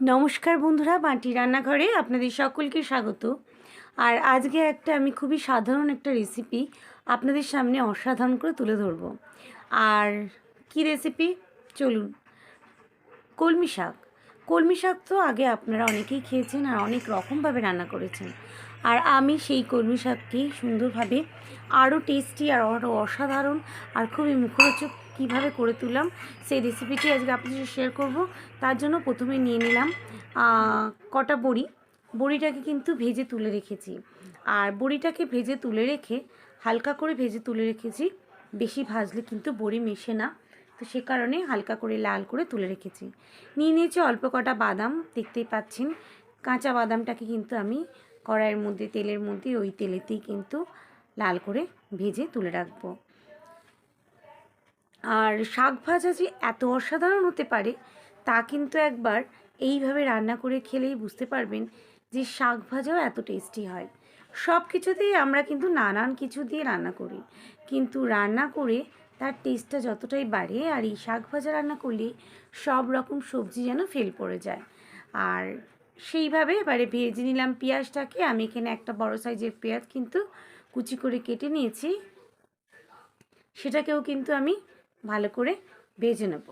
নমস্কার বন্ধুরা বাটি রান্নাঘরে আপনাদের সকলকে স্বাগত। আর আজকে একটা আমি খুবই সাধারণ একটা রেসিপি আপনাদের সামনে অসাধারণ করে তুলে ধরবো। আর কি রেসিপি চলুন। কলমি শাক। কলমি শাক তো আগে আপনারা অনেকেই খেয়েছেন আর অনেক রকমভাবে রান্না করেছেন। আর আমি সেই কলমি শাককেই সুন্দরভাবে আরও টেস্টি আর আরও অসাধারণ আর খুবই মুখরোচক কীভাবে করে তুললাম, সেই রেসিপিটি আজকে আপনাদের শেয়ার করব। তার জন্য প্রথমে নিয়ে নিলাম কটা বড়ি। বড়িটাকে কিন্তু ভেজে তুলে রেখেছি। আর বড়িটাকে ভেজে তুলে রেখে, হালকা করে ভেজে তুলে রেখেছি। বেশি ভাজলে কিন্তু বড়ি মেশে না। তো সে কারণে হালকা করে লাল করে তুলে রেখেছি। নিয়ে নিয়েছি অল্প কটা বাদাম, দেখতেই পাচ্ছেন। কাঁচা বাদামটাকে কিন্তু আমি কড়াইয়ের মধ্যে, তেলের মধ্যে, ওই তেলেতেই কিন্তু লাল করে ভেজে তুলে রাখব। আর শাক ভাজা যে এত অসাধারণ হতে পারে, তা কিন্তু একবার এইভাবে রান্না করে খেলেই বুঝতে পারবেন যে শাক ভাজাও এত টেস্টি হয়। সব কিছুতেই আমরা কিন্তু নানান কিছু দিয়ে রান্না করি। কিন্তু রান্না করে তার টেস্টটা যতটাই বাড়ে আর এই শাক ভাজা রান্না করলে সব রকম সবজি যেন ফেল পড়ে যায়। আর সেইভাবে এবারে ভেজে নিলাম পেঁয়াজটাকে। আমি এখানে একটা বড় সাইজের পেঁয়াজ কিন্তু কুচি করে কেটে নিয়েছি। সেটাকেও কিন্তু আমি ভালো করে ভেজে নেব।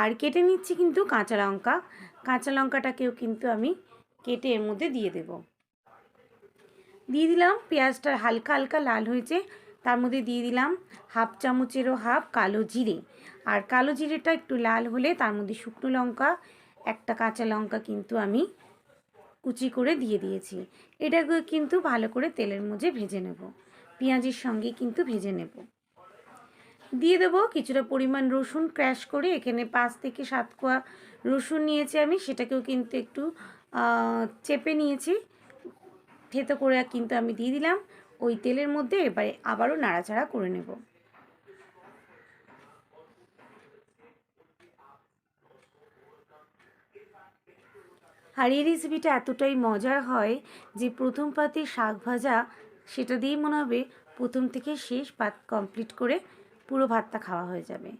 আর কেটে নিচ্ছি কিন্তু কাঁচা লঙ্কা। কাঁচা লঙ্কাটাকেও কিন্তু আমি কেটে এর মধ্যে দিয়ে দেব। দিয়ে দিলাম পেঁয়াজটা হালকা হালকা লাল হয়েছে। তার মধ্যে দিয়ে দিলাম হাফ চামচেরও হাফ কালো জিরে। আর কালো জিরেটা একটু লাল হলে তার মধ্যে শুকনো লঙ্কা, একটা কাঁচা লঙ্কা কিন্তু আমি কুচি করে দিয়ে দিয়েছি। এটাকে কিন্তু ভালো করে তেলের মধ্যে ভেজে নেব। পেঁয়াজের সঙ্গে কিন্তু ভেজে নেব। দিয়ে দেবো কিছুটা পরিমাণ রসুন ক্র্যাশ করে, এখানে পাঁচ থেকে সাত কোয়া রসুন নিয়েছি আমি, সেটাকেও কিন্তু একটু চেপে নিয়েছি। থেতো করে কিন্তু আমি দিয়ে দিলাম। ওই তেলের মধ্যে এবারে আবারও নাড়াচাড়া করে নেব। আর এই রেসিপিটা এতটাই মজার হয় যে প্রথম পাতে শাক ভাজা, সেটা দিয়েই মনে হবে প্রথম থেকে শেষ ভাত কমপ্লিট করে পুরো ভাতটা খাওয়া হয়ে যাবে।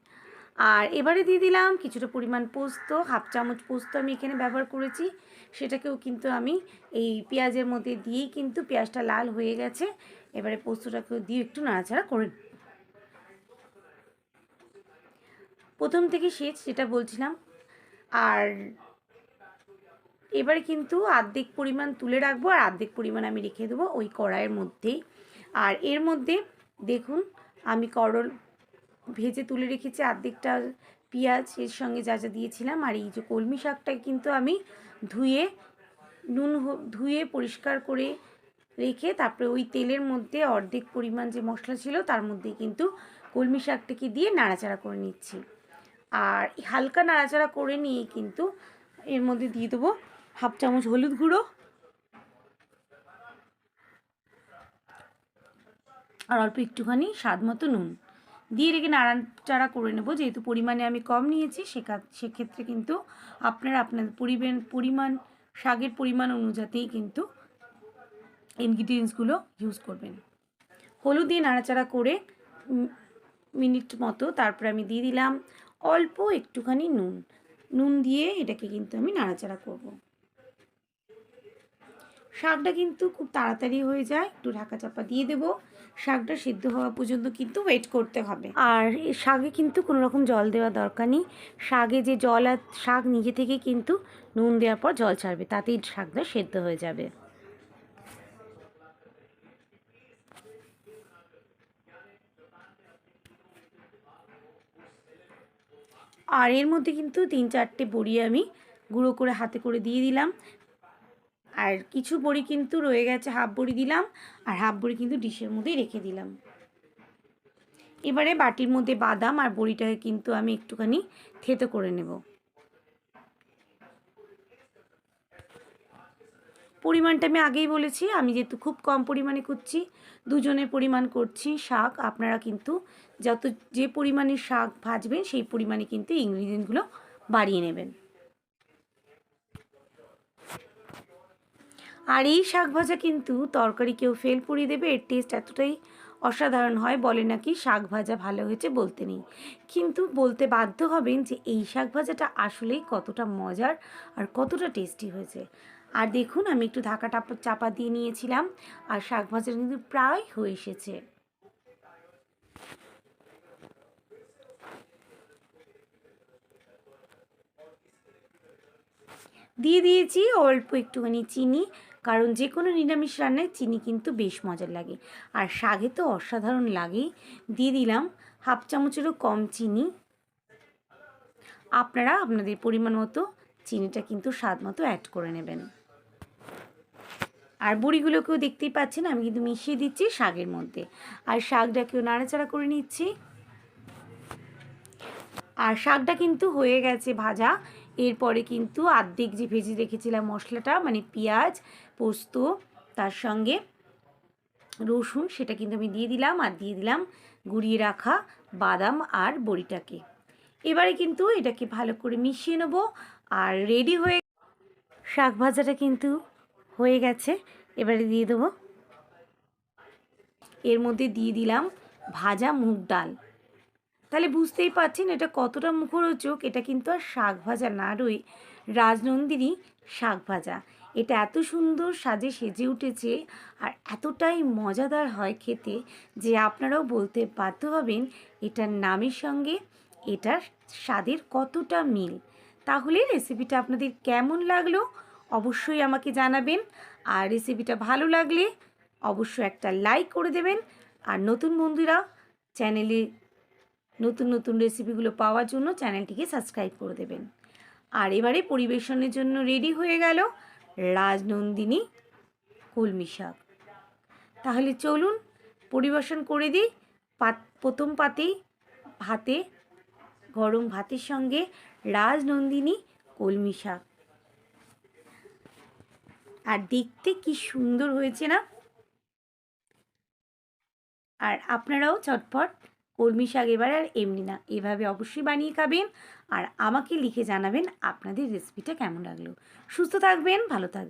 আর এবারে দিয়ে দিলাম কিছুটা পরিমাণ পোস্ত, হাফ চামচ পোস্ত আমি এখানে ব্যবহার করেছি। সেটাকেও কিন্তু আমি এই পেঁয়াজের মধ্যে দিয়েই কিন্তু পেঁয়াজটা লাল হয়ে গেছে। এবারে পোস্তটাকেও দিয়ে একটু নাড়াচাড়া করে। প্রথম থেকে শেষ যেটা বলছিলাম। আর এবারে কিন্তু আর্ধেক পরিমাণ তুলে রাখব আর আর্ধেক পরিমাণ আমি রেখে দেবো ওই কড়াইয়ের মধ্যেই। আর এর মধ্যে দেখুন, আমি করল ভেজে তুলে রেখেছি আর্ধেকটা পেঁয়াজ, এর সঙ্গে যা যা দিয়েছিলাম। আর এই যে কলমি শাকটা কিন্তু আমি ধুয়ে, নুন ধুয়ে পরিষ্কার করে রেখে, তারপরে ওই তেলের মধ্যে অর্ধেক পরিমাণ যে মশলা ছিল, তার মধ্যে কিন্তু কলমি শাকটাকে দিয়ে নাড়াচাড়া করে নিচ্ছি। আর হালকা নাড়াচাড়া করে নিয়ে কিন্তু এর মধ্যে দিয়ে দেবো হাফ চামচ হলুদ গুঁড়ো আর অল্প একটুখানি স্বাদ মতো নুন। দিয়ে রেখে নাড়াচাড়া করে নেব। যেহেতু পরিমাণে আমি কম নিয়েছি সেকা সেক্ষেত্রে কিন্তু আপনারা আপনাদের পরিমাণ পরিমাণ শাকের পরিমাণ অনুযায়ী কিন্তু ইনগ্রিডিয়েন্টসগুলো ইউজ করবেন। হলুদ দিয়ে নাড়াচাড়া করে মিনিট মতো তারপরে আমি দিয়ে দিলাম অল্প একটুখানি নুন। নুন দিয়ে এটাকে কিন্তু আমি নাড়াচাড়া করব। শাকটা কিন্তু খুব তাড়াতাড়ি হয়ে যায়। একটু ঢাকা চাপা দিয়ে দেবো। শাকটা সিদ্ধ হওয়া পর্যন্ত কিন্তু ওয়েট করতে হবে। আর শাকে কিন্তু কোনো রকম জল দেওয়া দরকার নেই। শাকে যে জল আর শাক নিজে থেকে কিন্তু নুন দেওয়ার পর জল ছাড়বে, তাতেই শাকটা সেদ্ধ হয়ে যাবে। আর এর মধ্যে কিন্তু তিন চারটে বড়ি আমি গুঁড়ো করে হাতে করে দিয়ে দিলাম। আর কিছু বড়ি কিন্তু রয়ে গেছে হাফ বড়ি দিলাম আর হাফ বড়ি কিন্তু ডিশের মধ্যেই রেখে দিলাম। এবারে বাটির মধ্যে বাদাম আর বড়িটাকে কিন্তু আমি একটুখানি থেতো করে নেব। পরিমাণটা আমি আগেই বলেছি, আমি যেহেতু খুব কম পরিমাণে করছি দুজনের পরিমাণ করছি শাক, আপনারা কিন্তু যত যে পরিমাণে শাক ভাজবেন সেই পরিমাণে কিন্তু ইনগ্রিডিয়েন্টগুলো বাড়িয়ে নেবেন। আর এই শাক ভাজা কিন্তু তরকারি কেউ ফেল পুড়িয়ে দেবে, এর টেস্ট এতটাই অসাধারণ হয় বলে নাকি শাক ভাজা ভালো হয়েছে বলতে নেই। কিন্তু বলতে বাধ্য হবেন যে এই শাক ভাজাটা আসলেই কতটা মজার আর কতটা টেস্টি হয়েছে। আর দেখুন, আমি একটু ঢাকা টাপা, চাপা দিয়ে নিয়েছিলাম আর শাক ভাজাটা কিন্তু প্রায় হয়ে এসেছে। দিয়ে দিয়েছি অল্প একটুখানি চিনি কারণ যে কোনো নিরামিষ রান্নায় চিনি কিন্তু বেশ মজার লাগে। আর শাগে তো অসাধারণ লাগেই। দিয়ে দিলাম হাফ চামচেরও কম চিনি। আপনারা আপনাদের পরিমাণ মতো চিনিটা কিন্তু স্বাদ মতো অ্যাড করে নেবেন। আর বড়িগুলোকেও দেখতেই পাচ্ছেন, আমি কিন্তু মিশিয়ে দিচ্ছি শাকের মধ্যে। আর শাকটাকেও নাড়াচাড়া করে নিচ্ছি। আর শাকটা কিন্তু হয়ে গেছে ভাজা। এরপরে কিন্তু আর্ধেক যে ভেজে রেখেছিলাম মশলাটা মানে পেঁয়াজ, পোস্ত, তার সঙ্গে রসুন, সেটা কিন্তু আমি দিয়ে দিলাম আর দিয়ে দিলাম গুড়িয়ে রাখা বাদাম আর বড়িটাকে। এবারে কিন্তু এটাকে ভালো করে মিশিয়ে নেব আর রেডি হয়ে শাক ভাজাটা কিন্তু হয়ে গেছে। এবারে দিয়ে দেবো। এর মধ্যে দিয়ে দিলাম ভাজা মুগ ডাল। তাহলে বুঝতেই পারছেন এটা কতটা মুখরোচক, এটা কিন্তু আর শাক ভাজা না রই রাজনন্দিনী শাক ভাজা। এটা এত সুন্দর সাজে সেজে উঠেছে আর এতটাই মজাদার হয় খেতে যে আপনারাও বলতে বাধ্য হবেন এটার নামের সঙ্গে এটার স্বাদের কতটা মিল। তাহলে রেসিপিটা আপনাদের কেমন লাগল অবশ্যই আমাকে জানাবেন। আর রেসিপিটা ভালো লাগলে অবশ্যই একটা লাইক করে দেবেন। আর নতুন বন্ধুরা চ্যানেলে নতুন নতুন রেসিপিগুলো পাওয়ার জন্য চ্যানেলটিকে সাবস্ক্রাইব করে দেবেন। আর এবারে পরিবেশনের জন্য রেডি হয়ে গেল রাজনন্দিনী কলমি শাক। তাহলে চলুন পরিবেশন করে দিই। পাত, প্রথম পাতেই ভাতে, গরম ভাতের সঙ্গে রাজনন্দিনী কলমি শাক। আর দেখতে কি সুন্দর হয়েছে না? আর আপনারাও চটপট কলমি শাক এবার আর এমনি না। এভাবে অবশ্যই বানিয়ে খাবেন। আর আমাকে লিখে জানাবেন আপনাদের রেসিপিটা কেমন লাগল। সুস্থ থাকবেন, ভালো থাকবেন।